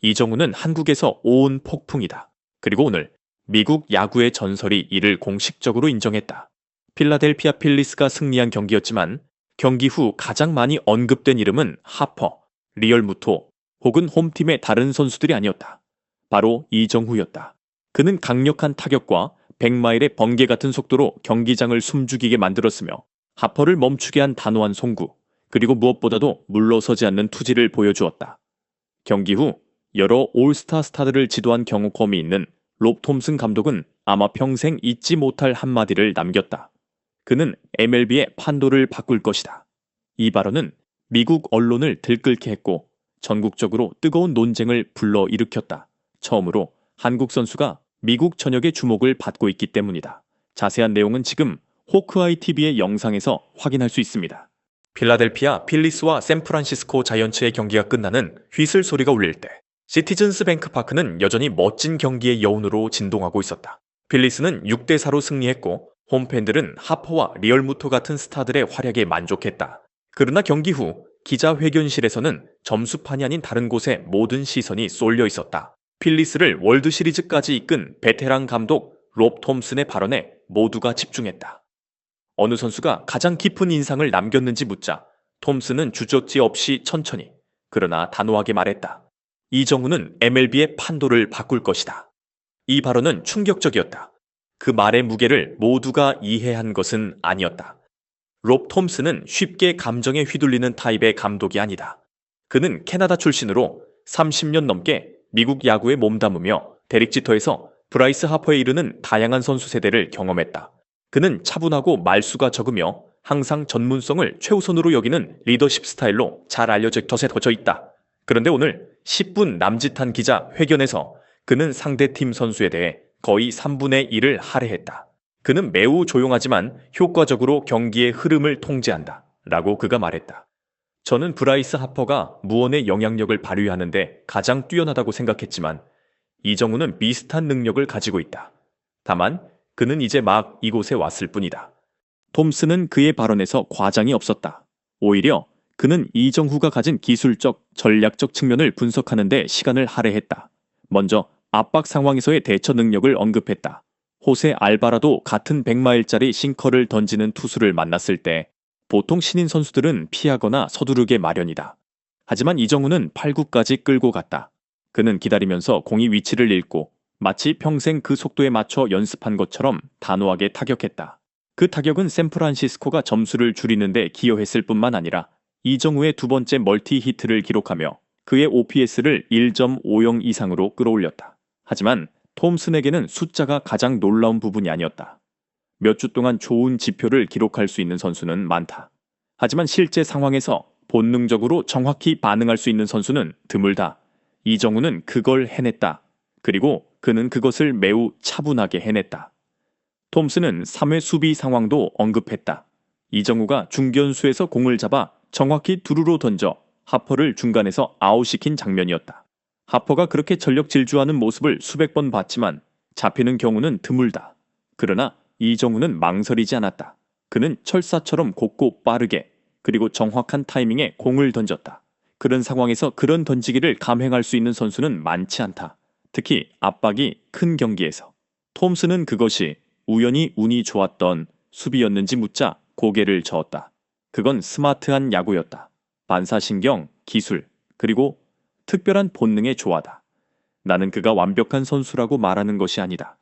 이정우는 한국에서 온 폭풍이다. 그리고 오늘 미국 야구의 전설이 이를 공식적으로 인정했다. 필라델피아 필리스가 승리한 경기였지만 경기 후 가장 많이 언급된 이름은 하퍼, 리얼무토 혹은 홈팀의 다른 선수들이 아니었다. 바로 이정후였다. 그는 강력한 타격과 100마일의 번개 같은 속도로 경기장을 숨죽이게 만들었으며 하퍼를 멈추게 한 단호한 송구, 그리고 무엇보다도 물러서지 않는 투지를 보여주었다. 경기 후 여러 올스타 스타들을 지도한 경험이 있는 롭 톰슨 감독은 아마 평생 잊지 못할 한마디를 남겼다. 그는 MLB의 판도를 바꿀 것이다. 이 발언은 미국 언론을 들끓게 했고 전국적으로 뜨거운 논쟁을 불러일으켰다. 처음으로 한국 선수가 미국 전역의 주목을 받고 있기 때문이다. 자세한 내용은 지금 호크아이 TV의 영상에서 확인할 수 있습니다. 필라델피아 필리스와 샌프란시스코 자이언츠의 경기가 끝나는 휘슬 소리가 울릴 때 시티즌스 뱅크 파크는 여전히 멋진 경기의 여운으로 진동하고 있었다. 필리스는 6대 4로 승리했고 홈팬들은 하퍼와 리얼무토 같은 스타들의 활약에 만족했다. 그러나 경기 후 기자회견실에서는 점수판이 아닌 다른 곳에 모든 시선이 쏠려 있었다. 필리스를 월드 시리즈까지 이끈 베테랑 감독 롭 톰슨의 발언에 모두가 집중했다. 어느 선수가 가장 깊은 인상을 남겼는지 묻자 톰슨은 주저지 없이 천천히 그러나 단호하게 말했다. 이정우는 MLB의 판도를 바꿀 것이다. 이 발언은 충격적이었다. 그 말의 무게를 모두가 이해한 것은 아니었다. 롭 톰슨은 쉽게 감정에 휘둘리는 타입의 감독이 아니다. 그는 캐나다 출신으로 30년 넘게 미국 야구에 몸담으며 데릭 지터에서 브라이스 하퍼에 이르는 다양한 선수 세대를 경험했다. 그는 차분하고 말수가 적으며 항상 전문성을 최우선으로 여기는 리더십 스타일로 잘 알려져 덫에 젖어 있다. 그런데 오늘 10분 남짓한 기자 회견에서 그는 상대팀 선수에 대해 거의 3분의 1을 할애했다. 그는 매우 조용하지만 효과적으로 경기의 흐름을 통제한다. 라고 그가 말했다. 저는 브라이스 하퍼가 무언의 영향력을 발휘하는데 가장 뛰어나다고 생각했지만 이정우는 비슷한 능력을 가지고 있다. 다만 그는 이제 막 이곳에 왔을 뿐이다. 톰스는 그의 발언에서 과장이 없었다. 오히려 그는 이정후가 가진 기술적, 전략적 측면을 분석하는 데 시간을 할애했다. 먼저 압박 상황에서의 대처 능력을 언급했다. 호세 알바라도 같은 100마일짜리 싱커를 던지는 투수를 만났을 때 보통 신인 선수들은 피하거나 서두르게 마련이다. 하지만 이정우는 8구까지 끌고 갔다. 그는 기다리면서 공이 위치를 잃고 마치 평생 그 속도에 맞춰 연습한 것처럼 단호하게 타격했다. 그 타격은 샌프란시스코가 점수를 줄이는데 기여했을 뿐만 아니라 이정우의 두 번째 멀티 히트를 기록하며 그의 OPS를 1.50 이상으로 끌어올렸다. 하지만 톰슨에게는 숫자가 가장 놀라운 부분이 아니었다. 몇 주 동안 좋은 지표를 기록할 수 있는 선수는 많다. 하지만 실제 상황에서 본능적으로 정확히 반응할 수 있는 선수는 드물다. 이정우는 그걸 해냈다. 그리고 그는 그것을 매우 차분하게 해냈다. 톰슨은 3회 수비 상황도 언급했다. 이정우가 중견수에서 공을 잡아 정확히 두루로 던져 하퍼를 중간에서 아웃시킨 장면이었다. 하퍼가 그렇게 전력 질주하는 모습을 수백 번 봤지만 잡히는 경우는 드물다. 그러나 이정우는 망설이지 않았다. 그는 철사처럼 곱고 빠르게 그리고 정확한 타이밍에 공을 던졌다. 그런 상황에서 그런 던지기를 감행할 수 있는 선수는 많지 않다. 특히 압박이 큰 경기에서. 톰스는 그것이 우연히 운이 좋았던 수비였는지 묻자 고개를 저었다. 그건 스마트한 야구였다. 반사신경, 기술, 그리고 특별한 본능의 조화다. 나는 그가 완벽한 선수라고 말하는 것이 아니다.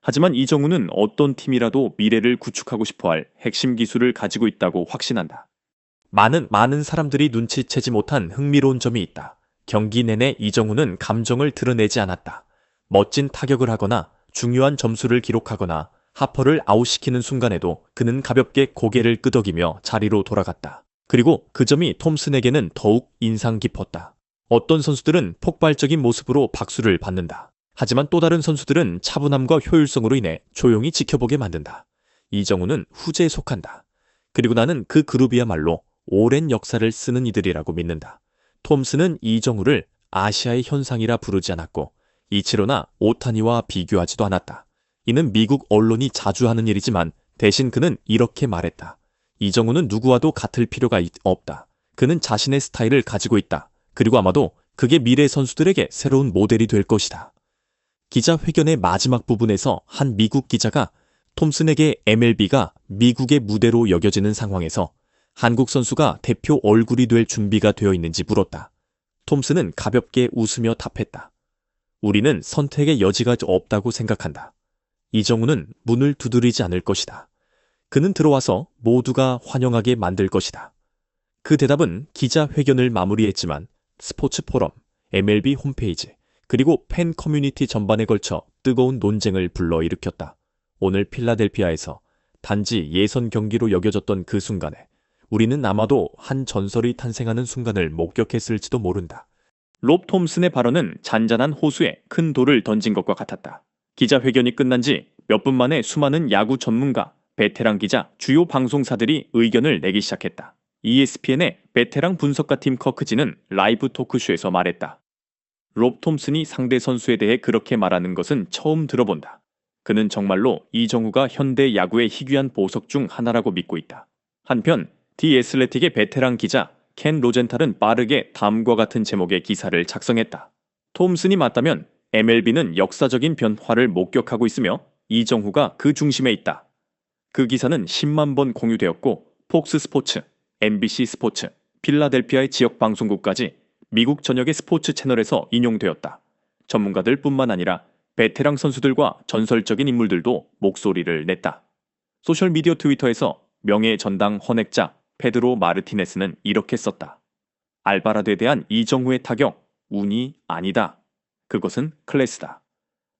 하지만 이정우는 어떤 팀이라도 미래를 구축하고 싶어 할 핵심 기술을 가지고 있다고 확신한다. 많은 많은 사람들이 눈치채지 못한 흥미로운 점이 있다. 경기 내내 이정우는 감정을 드러내지 않았다. 멋진 타격을 하거나 중요한 점수를 기록하거나 하퍼를 아웃시키는 순간에도 그는 가볍게 고개를 끄덕이며 자리로 돌아갔다. 그리고 그 점이 톰슨에게는 더욱 인상 깊었다. 어떤 선수들은 폭발적인 모습으로 박수를 받는다. 하지만 또 다른 선수들은 차분함과 효율성으로 인해 조용히 지켜보게 만든다. 이정우는 후제에 속한다. 그리고 나는 그 그룹이야말로 오랜 역사를 쓰는 이들이라고 믿는다. 톰슨은 이정우를 아시아의 현상이라 부르지 않았고 이치로나 오타니와 비교하지도 않았다. 이는 미국 언론이 자주 하는 일이지만 대신 그는 이렇게 말했다. 이정우는 누구와도 같을 필요가 없다. 그는 자신의 스타일을 가지고 있다. 그리고 아마도 그게 미래 선수들에게 새로운 모델이 될 것이다. 기자회견의 마지막 부분에서 한 미국 기자가 톰슨에게 MLB가 미국의 무대로 여겨지는 상황에서 한국 선수가 대표 얼굴이 될 준비가 되어 있는지 물었다. 톰슨은 가볍게 웃으며 답했다. 우리는 선택의 여지가 없다고 생각한다. 이정우는 문을 두드리지 않을 것이다. 그는 들어와서 모두가 환영하게 만들 것이다. 그 대답은 기자회견을 마무리했지만 스포츠 포럼, MLB 홈페이지, 그리고 팬 커뮤니티 전반에 걸쳐 뜨거운 논쟁을 불러일으켰다. 오늘 필라델피아에서 단지 예선 경기로 여겨졌던 그 순간에 우리는 아마도 한 전설이 탄생하는 순간을 목격했을지도 모른다. 롭 톰슨의 발언은 잔잔한 호수에 큰 돌을 던진 것과 같았다. 기자회견이 끝난 지 몇 분 만에 수많은 야구 전문가, 베테랑 기자, 주요 방송사들이 의견을 내기 시작했다. ESPN의 베테랑 분석가 팀 커크지는 라이브 토크쇼에서 말했다. 롭 톰슨이 상대 선수에 대해 그렇게 말하는 것은 처음 들어본다. 그는 정말로 이정우가 현대 야구의 희귀한 보석 중 하나라고 믿고 있다. 한편 디 에슬레틱의 베테랑 기자 켄 로젠탈은 빠르게 다음과 같은 제목의 기사를 작성했다. 톰슨이 맞다면 MLB는 역사적인 변화를 목격하고 있으며 이정후가 그 중심에 있다. 그 기사는 10만 번 공유되었고 폭스 스포츠, MBC 스포츠, 필라델피아의 지역 방송국까지 미국 전역의 스포츠 채널에서 인용되었다. 전문가들 뿐만 아니라 베테랑 선수들과 전설적인 인물들도 목소리를 냈다. 소셜미디어 트위터에서 명예 전당 헌액자 페드로 마르티네스는 이렇게 썼다. 알바라드에 대한 이정후의 타격, 운이 아니다. 그것은 클래스다.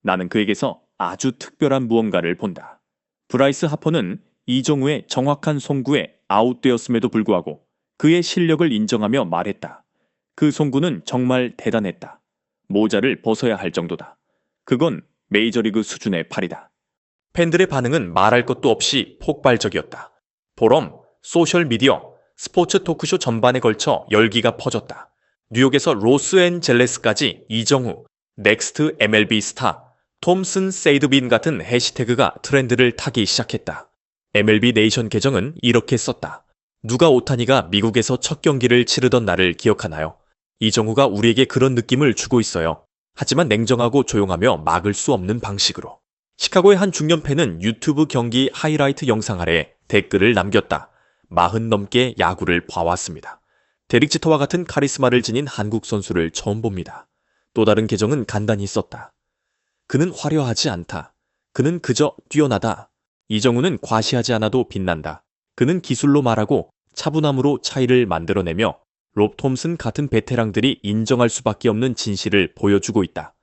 나는 그에게서 아주 특별한 무언가를 본다. 브라이스 하퍼는 이정우의 정확한 송구에 아웃되었음에도 불구하고 그의 실력을 인정하며 말했다. 그 송구는 정말 대단했다. 모자를 벗어야 할 정도다. 그건 메이저리그 수준의 팔이다. 팬들의 반응은 말할 것도 없이 폭발적이었다. 보럼, 소셜미디어, 스포츠 토크쇼 전반에 걸쳐 열기가 퍼졌다. 뉴욕에서 로스앤젤레스까지 이정우, 넥스트 MLB 스타, 톰슨 세이드빈 같은 해시태그가 트렌드를 타기 시작했다. MLB 네이션 계정은 이렇게 썼다. 누가 오타니가 미국에서 첫 경기를 치르던 날을 기억하나요? 이정우가 우리에게 그런 느낌을 주고 있어요. 하지만 냉정하고 조용하며 막을 수 없는 방식으로. 시카고의 한 중년 팬은 유튜브 경기 하이라이트 영상 아래 댓글을 남겼다. 마흔 넘게 야구를 봐왔습니다. 데릭 지터와 같은 카리스마를 지닌 한국 선수를 처음 봅니다. 또 다른 계정은 간단히 썼다. 그는 화려하지 않다. 그는 그저 뛰어나다. 이정우는 과시하지 않아도 빛난다. 그는 기술로 말하고 차분함으로 차이를 만들어내며 롭 톰슨 같은 베테랑들이 인정할 수밖에 없는 진실을 보여주고 있다.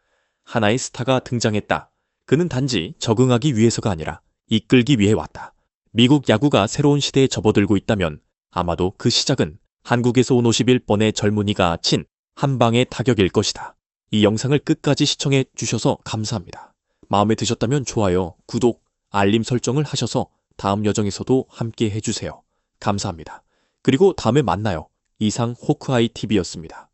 하나의 스타가 등장했다. 그는 단지 적응하기 위해서가 아니라 이끌기 위해 왔다. 미국 야구가 새로운 시대에 접어들고 있다면 아마도 그 시작은 한국에서 온 51번의 젊은이가 친 한방의 타격일 것이다. 이 영상을 끝까지 시청해 주셔서 감사합니다. 마음에 드셨다면 좋아요, 구독, 알림 설정을 하셔서 다음 여정에서도 함께 해주세요. 감사합니다. 그리고 다음에 만나요. 이상 호크아이 TV였습니다.